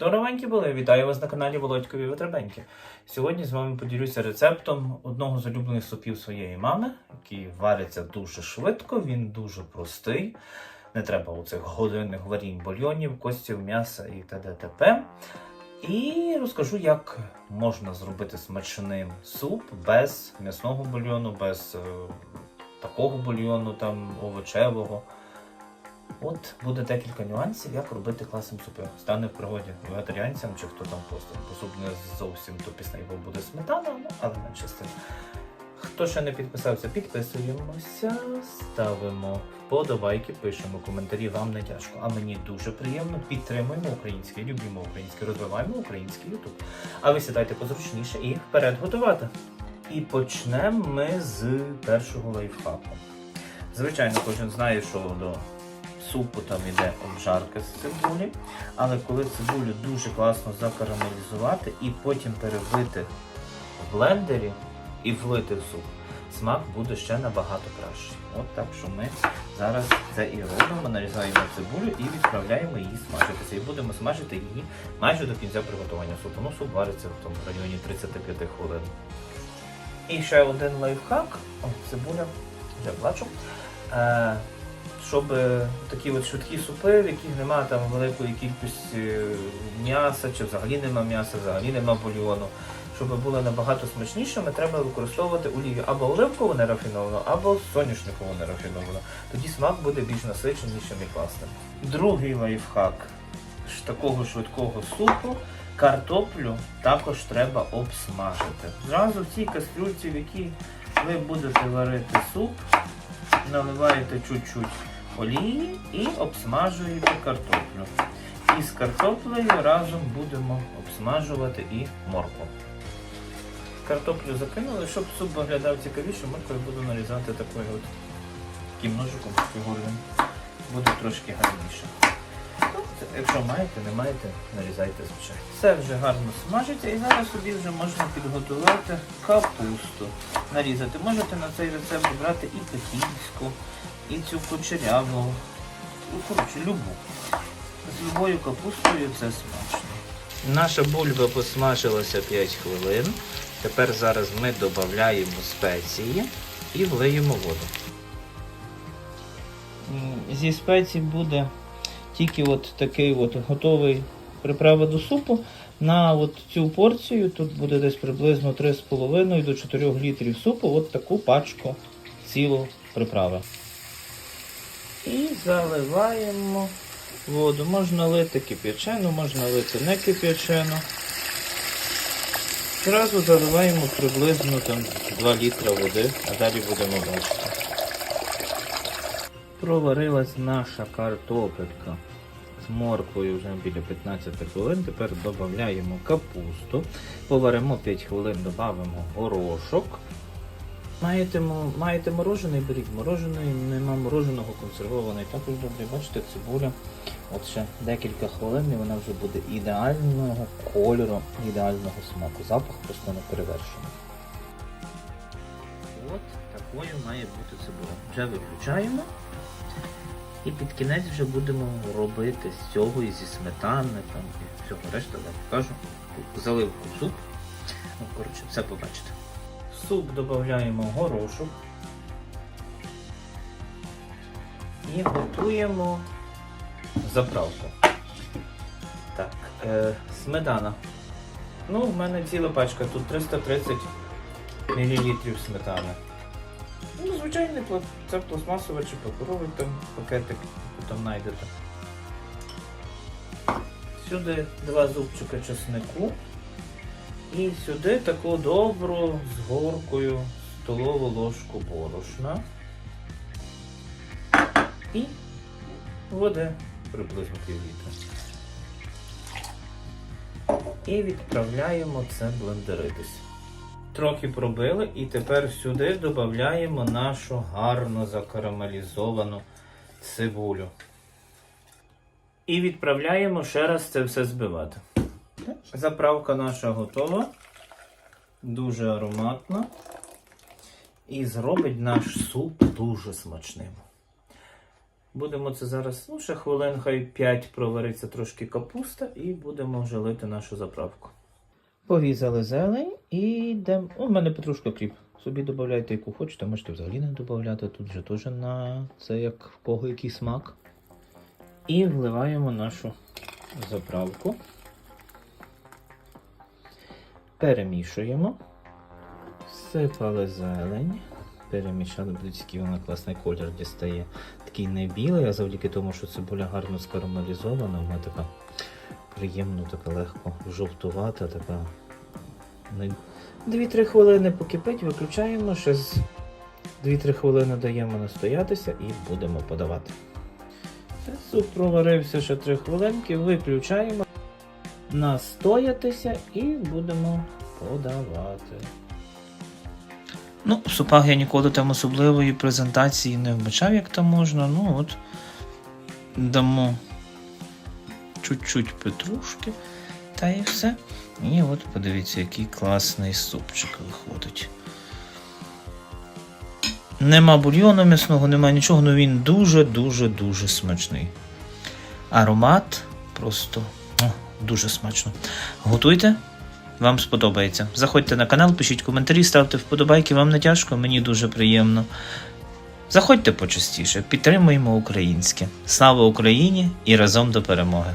дорогенькі були! Вітаю вас на каналі Володькові Витребеньки. Сьогодні з вами поділюся рецептом одного з улюблених супів своєї мами, який вариться дуже швидко, він дуже простий. Не треба оцих годинних варінь бульйонів, костів, м'яса і т.д. І розкажу, як можна зробити смачним суп без м'ясного бульйону, без е, такого бульйону, там овочевого. От буде декілька нюансів, як робити класом супи. Стане в пригоді вегетаріанцям чи хто там просто бо суп не зовсім то пісний, бо буде сметана, ну але менше з тим. Хто ще не підписався, підписуємося, ставимо вподобайки, пишемо коментарі. Вам не тяжко. А мені дуже приємно. Підтримуємо українське, любимо українське, розвиваємо український ютуб. А ви сідайте позручніше і вперед готувати. І почнемо ми з першого лайфхаку. Звичайно, кожен знає, що до супу там йде обжарка з цибулі, але коли цибулю дуже класно закарамелізувати і потім перебити в блендері і влити в суп, смак буде ще набагато кращий. От так що ми зараз це і робимо, нарізаємо цибулю і відправляємо її смажитися. І будемо смажити її майже до кінця приготування супу. Ну, суп вариться в тому районі 35 хвилин. І ще один лайфхак. О, цибуля, вже плачу. Щоб е, такі от швидкі супи, в яких немає там великої кількості е, м'яса, чи взагалі нема м'яса, взагалі нема бульйону. Щоб було набагато смачнішими, треба використовувати олію або оливкову нерафіновану, або соняшникову нерафіновану. Тоді смак буде більш насиченішим і класним. Другий лайфхак такого швидкого супу. Картоплю також треба обсмажити. Зразу в цій кастрюльці, в якій ви будете варити суп, наливаєте чуть-чуть олії і обсмажуєте картоплю. І з картоплею разом будемо обсмажувати і моркву. Картоплю закинули, щоб суп виглядав цікавіше, моркву я буду нарізати такою от таким фігурним. Буде трошки гарніше. Ну, Якщо маєте, не маєте, нарізайте звичайно. Все вже гарно смажиться і зараз собі вже можна підготувати капусту. Нарізати. Можете на цей рецепт брати і пекінську, і цю кучеряву. Ну, коротше, любу. З любою капустою це смачно. Наша бульба посмажилася 5 хвилин. Тепер зараз ми додаємо спеції і влиємо воду. Зі спецій буде тільки от такий от готовий приправа до супу. На от цю порцію тут буде десь приблизно 3,5 до 4 літрів супу, от таку пачку цілу приправи. І заливаємо воду. Можна лити кип'ячену, можна лити не кип'ячену. Зразу заливаємо приблизно там 2 літра води, а далі будемо бачити. Проварилась наша картопелька з морквою вже біля 15 хвилин. Тепер додаємо капусту. Поваримо 5 хвилин, додамо горошок. Маєте, маєте морожений, беріть морожений, нема мороженого, консервований. Також добре, бачите, цибуля. От ще декілька хвилин і вона вже буде ідеального кольору, ідеального смаку. Запах просто не перевершений. От такою має бути цибуля. Вже виключаємо. І під кінець вже будемо робити з цього і зі сметани там, і всього решта, я покажу. Заливку в суп. Коротше, все побачите. Суп додаємо горошок. І готуємо заправку. Так, е, сметана. Ну, в мене ціла пачка, тут 330 мл сметани. Ну, звичайний це пластмасовий чи паперовий там пакетик, який там знайдете. Сюди два зубчика чеснику. І сюди таку добру з горкою столову ложку борошна. І води приблизно пів літра. І відправляємо це блендеритись. Трохи пробили і тепер сюди додаємо нашу гарно закарамелізовану цибулю. І відправляємо ще раз це все збивати. Заправка наша готова. Дуже ароматна. І зробить наш суп дуже смачним. Будемо це зараз, ну, ще хвилин хай 5 провариться трошки капуста і будемо вже лити нашу заправку. Порізали зелень і йдемо. У мене петрушка кріп. Собі додавайте, яку хочете, можете взагалі не додати. Тут вже теж на це як в кого який смак. І вливаємо нашу заправку. Перемішуємо. Всипали зелень. Перемішали, який вона класний колір дістає. Такий не білий, а завдяки тому, що цибуля гарно скарамелізована, вона така приємно, така легко жовтувата, така. не- 2-3 хвилини покипить, виключаємо, ще з 2-3 хвилини даємо настоятися і будемо подавати. Суп проварився ще 3 хвилинки, виключаємо, настоятися і будемо подавати. Ну, в супах я ніколи там особливої презентації не вбачав, як там можна. Ну от дамо чуть-чуть петрушки та і все. І от подивіться, який класний супчик виходить. Нема бульйону м'ясного, нема нічого, але він дуже-дуже-дуже смачний. Аромат просто дуже смачно. Готуйте, вам сподобається. Заходьте на канал, пишіть коментарі, ставте вподобайки, вам не тяжко, мені дуже приємно. Заходьте почастіше, підтримуємо українське. Слава Україні і разом до перемоги!